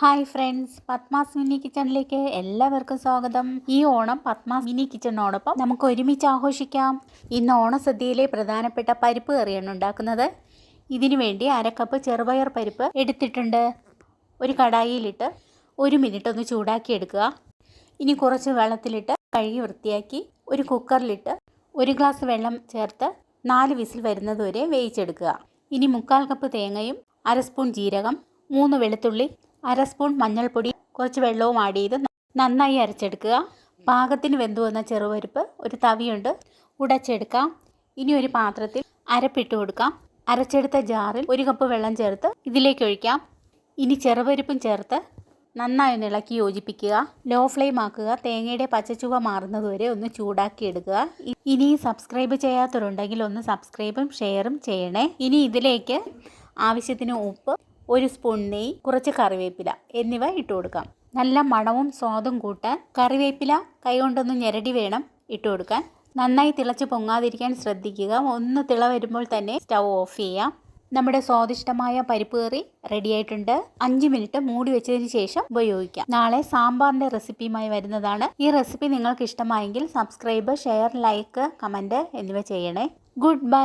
Hi friends Padmas mini കിച്ചണിലേക്ക് എല്ലാവർക്കും സ്വാഗതം. ഈ ഓണം പത്മാസ് മിനി കിച്ചണിനോടൊപ്പം നമുക്ക് ഒരുമിച്ച് ആഘോഷിക്കാം. ഇന്ന് ഓണസദ്യയിലെ പ്രധാനപ്പെട്ട പരിപ്പ് കറിയാണ് ഉണ്ടാക്കുന്നത്. ഇതിനു വേണ്ടി അരക്കപ്പ് ചെറുപയർ പരിപ്പ് എടുത്തിട്ടുണ്ട്. ഒരു കടായിയിലിട്ട് ഒരു മിനിറ്റ് ഒന്ന് ചൂടാക്കി എടുക്കുക. ഇനി കുറച്ച് വെള്ളത്തിലിട്ട് കഴുകി വൃത്തിയാക്കി ഒരു കുക്കറിലിട്ട് ഒരു ഗ്ലാസ് വെള്ളം ചേർത്ത് നാല് വിസിൽ വരുന്നതുവരെ വേവിച്ചെടുക്കുക. ഇനി മുക്കാൽ കപ്പ് തേങ്ങയും അര സ്പൂൺ ജീരകം മൂന്ന് വെളുത്തുള്ളി അര സ്പൂൺ മഞ്ഞൾപ്പൊടി കുറച്ച് വെള്ളവും ആഡ് ചെയ്ത് നന്നായി അരച്ചെടുക്കുക. പാകത്തിന് വെന്തു വന്ന ചെറുപരിപ്പ് ഒരു തവിയുണ്ട് ഉടച്ചെടുക്കാം. ഇനി ഒരു പാത്രത്തിൽ അരപ്പിട്ട് കൊടുക്കാം. അരച്ചെടുത്ത ജാറിൽ ഒരു കപ്പ് വെള്ളം ചേർത്ത് ഇതിലേക്ക് ഒഴിക്കാം. ഇനി ചെറുപരിപ്പും ചേർത്ത് നന്നായി ഒന്ന് ഇളക്കി യോജിപ്പിക്കുക. ലോ ഫ്ലെയിം ആക്കുക. തേങ്ങയുടെ പച്ചച്ചുവ മാറുന്നതുവരെ ഒന്ന് ചൂടാക്കി എടുക്കുക. ഇനി സബ്സ്ക്രൈബ് ചെയ്യാത്തവരുണ്ടെങ്കിൽ ഒന്ന് സബ്സ്ക്രൈബും ഷെയറും ചെയ്യണേ. ഇനി ഇതിലേക്ക് ആവശ്യത്തിന് ഉപ്പ് ഒരു സ്പൂൺ നെയ്യ് കുറച്ച് കറിവേപ്പില എന്നിവ ഇട്ട് കൊടുക്കാം. നല്ല മണവും സ്വാദും കൂട്ടാൻ കറിവേപ്പില കൈകൊണ്ടൊന്ന് ഞെരടി വേണം ഇട്ട് കൊടുക്കാൻ. നന്നായി തിളച്ച് പൊങ്ങാതിരിക്കാൻ ശ്രദ്ധിക്കുക. ഒന്ന് തിള വരുമ്പോൾ തന്നെ സ്റ്റൗ ഓഫ് ചെയ്യാം. നമ്മുടെ സ്വാദിഷ്ടമായ പരിപ്പ് കറി റെഡി ആയിട്ടുണ്ട്. അഞ്ച് മിനിറ്റ് മൂടി വെച്ചതിന് ശേഷം ഉപയോഗിക്കാം. നാളെ സാമ്പാറിന്റെ റെസിപ്പിയുമായി വരുന്നതാണ്. ഈ റെസിപ്പി നിങ്ങൾക്ക് ഇഷ്ടമായെങ്കിൽ സബ്സ്ക്രൈബ് ഷെയർ ലൈക്ക് കമന്റ് എന്നിവ ചെയ്യണേ. Good bye.